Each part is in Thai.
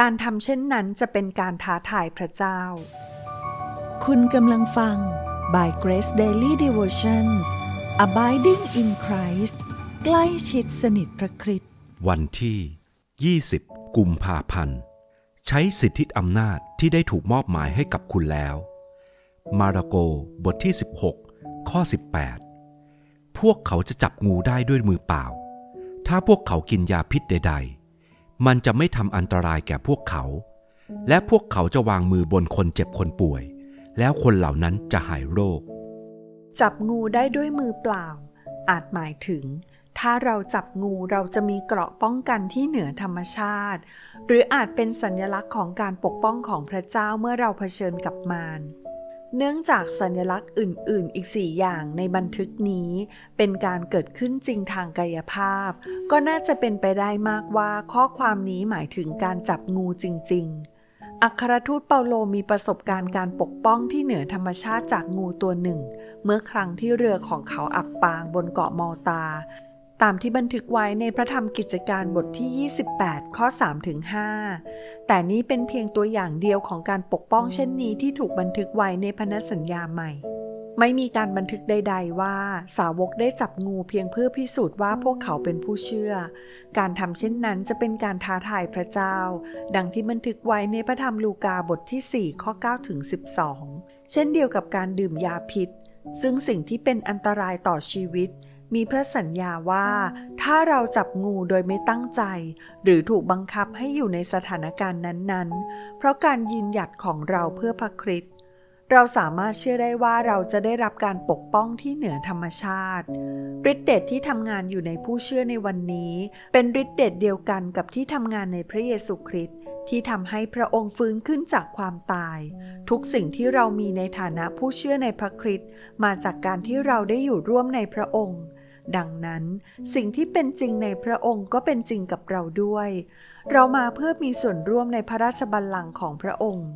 การทำเช่นนั้นจะเป็นการท้าทายพระเจ้า คุณกำลังฟัง by Grace Daily Devotions Abiding in Christ ใกล้ชิดสนิทพระคริสต์วันที่ 20 กุมภาพันธ์ ใช้สิทธิอำนาจที่ได้ถูกมอบหมายให้กับคุณแล้ว มาระโกบทที่ 16 ข้อ 18 พวกเขาจะจับงูได้ด้วยมือเปล่า ถ้าพวกเขากินยาพิษใด ๆ มันจะไม่ทำอันตรายแก่พวกเขา และพวกเขาจะวางมือบนคนเจ็บคนป่วย แล้วคนเหล่านั้นจะหายโรค จับงูได้ด้วยมือเปล่า อาจหมายถึง ถ้าเราจับงูเราจะมีเกราะป้องกันที่เหนือธรรมชาติ หรืออาจเป็นสัญลักษณ์ของการปกป้องของพระเจ้าเมื่อเราเผชิญกับมาร เนื่องจากสัญลักษณ์อื่น ๆ อีกสี่อย่างในบันทึกนี้ เป็นการเกิดขึ้นจริงทางกายภาพ ก็น่าจะเป็นไปได้มากว่าข้อความนี้หมายถึงการจับงูจริง ๆ อัครทูตเปาโลมีประสบการณ์การปกป้องที่เหนือธรรมชาติจากงูตัวหนึ่ง เมื่อครั้งที่เรือของเขาอับปางบนเกาะมอลตา ตามที่บันทึกไว้ในพระธรรมกิจการบทที่ 28 ข้อ3-5แต่นี่เป็นเพียงตัวอย่างเดียวของการปกป้องเช่นนี้ที่ถูกบันทึกไว้ในพันธสัญญาใหม่ ไม่มีการบันทึกใด ๆ ว่าสาวกได้จับงูเพียงเพื่อพิสูจน์ว่าพวกเขาเป็นผู้เชื่อ การทำเช่นนั้นจะเป็นการท้าทายพระเจ้า ดังที่บันทึกไว้ในพระธรรมลูกาบทที่ 4 ข้อ 9 ถึง 12 เช่นเดียวกับการดื่มยาพิษ ซึ่งสิ่งที่เป็นอันตรายต่อชีวิต มีพระสัญญาว่า ถ้าเราจับงูโดยไม่ตั้งใจ หรือถูกบังคับให้อยู่ในสถานการณ์นั้นๆ เพราะการยืนหยัดของเราเพื่อพระคริสต์เราสามารถเชื่อได้ว่าเราจะได้รับการปกป้องที่เหนือธรรมชาติฤทธิเดชที่ทำงานอยู่ในผู้เชื่อในวันนี้ เป็นฤทธิเดชเดียวกันกับที่ทำงานในพระเยซูคริสต์ที่ทำให้พระองค์ฟื้นขึ้นจากความตาย ทุกสิ่งที่เรามีในฐานะผู้เชื่อในพระคริสต์มาจากการที่เราได้อยู่ร่วมในพระองค์ ดังนั้น สิ่งที่เป็นจริงในพระองค์ก็เป็นจริงกับเราด้วย เรามาเพื่อมีส่วนร่วมในพระราชบัลลังก์ของพระองค์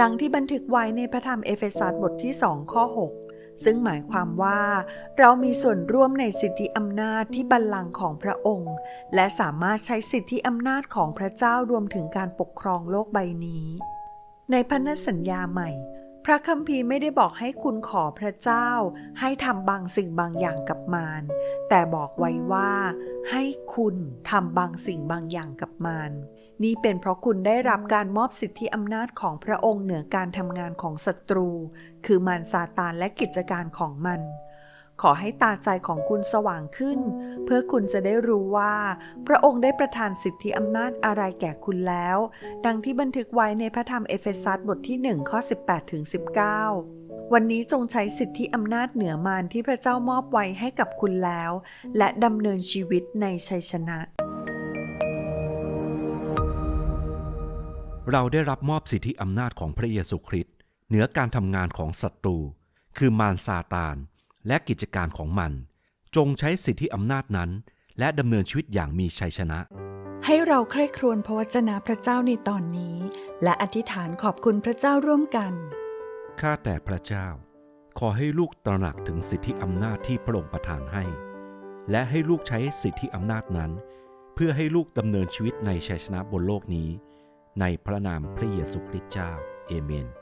ดังที่บันทึกไว้ในพระธรรมเอเฟซัสบทที่2ข้อ 6 ซึ่งหมายความว่า เรามีส่วนร่วมในสิทธิอำนาจที่บัลลังก์ของพระองค์ และสามารถใช้สิทธิอำนาจของพระเจ้ารวมถึงการปกครองโลกใบนี้ ในพันธสัญญาใหม่ พระคัมภีร์ไม่ได้บอกให้คุณขอพระเจ้า ให้ทำบางสิ่งบางอย่างกับมาร แต่บอกไว้ว่า ให้คุณทำบางสิ่งบางอย่างกับมาร นี่เป็นเพราะคุณได้รับการมอบสิทธิอำนาจของพระองค์เหนือการทำงานของศัตรู คือมารซาตานและกิจการของมัน ขอให้ตาใจของคุณสว่างขึ้น เพื่อคุณจะได้รู้ว่า พระองค์ได้ประทานสิทธิอำนาจอะไรแก่คุณแล้ว ดังที่บันทึกไว้ในพระธรรมเอเฟซัสบทที่1ข้อ18ถึง19วันนี้จงใช้สิทธิอำนาจเหนือมารที่พระเจ้ามอบไว้ให้กับคุณแล้ว และดำเนินชีวิตในชัยชนะ เราได้รับมอบสิทธิอำนาจของพระเยซูคริสต์เหนือการทำงานของศัตรู คือมารซาตาน และกิจการของมัน จงใช้สิทธิอำนาจนั้น และดำเนินชีวิตอย่างมีชัยชนะ ให้เราใคร่ครวญพระวจนะพระเจ้าในตอนนี้ และอธิษฐานขอบคุณพระเจ้าร่วมกัน ข้าแต่พระเจ้า ขอให้ลูกตระหนักถึงสิทธิอำนาจที่พระองค์ประทานให้ และให้ลูกใช้สิทธิอำนาจนั้น เพื่อให้ลูกดำเนินชีวิตในชัยชนะบนโลกนี้ ในพระนามพระเยซูคริสต์เจ้า เอเมน